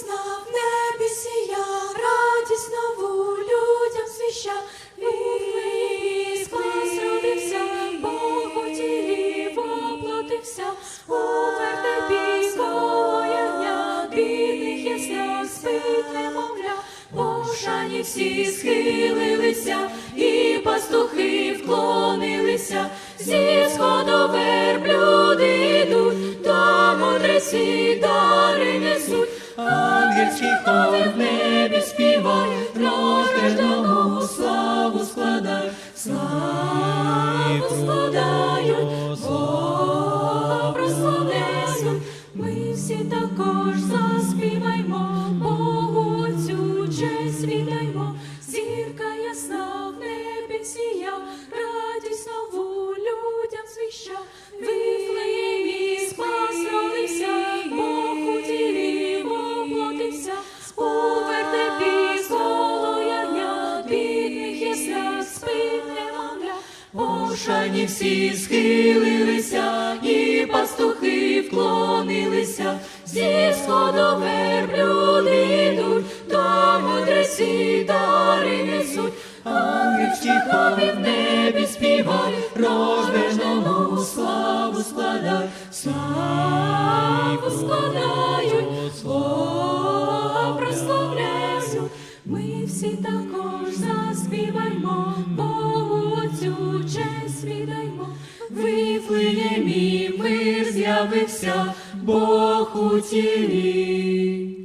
ясна в небі сія, радість нову людям свіща. Віфлеємі спас родився, Бог у тілі воплотився, у вертепі колояння, бідних ясля спить всі схилилися, і пастухи вклонилися, зі сходу верблюди йдуть, до мудреці дари несуть, ангельський хор в небі співає, рожденого славу складай, славу складають, Бога прославляють. Ми всі також заспіваймо, Богу цю честь віддаймо, зірка ясна в небі спить Пошані. Всі схилилися, і пастухи вклонилися, зі сходу верблюди йдуть, до мудреці дари несуть, ангельські хові в небі співай, рожденому славу складай, славу всі також заспіваймо, Богу Отцю честь віддаймо. Вифлеємі мир з'явився, Бог у тілі.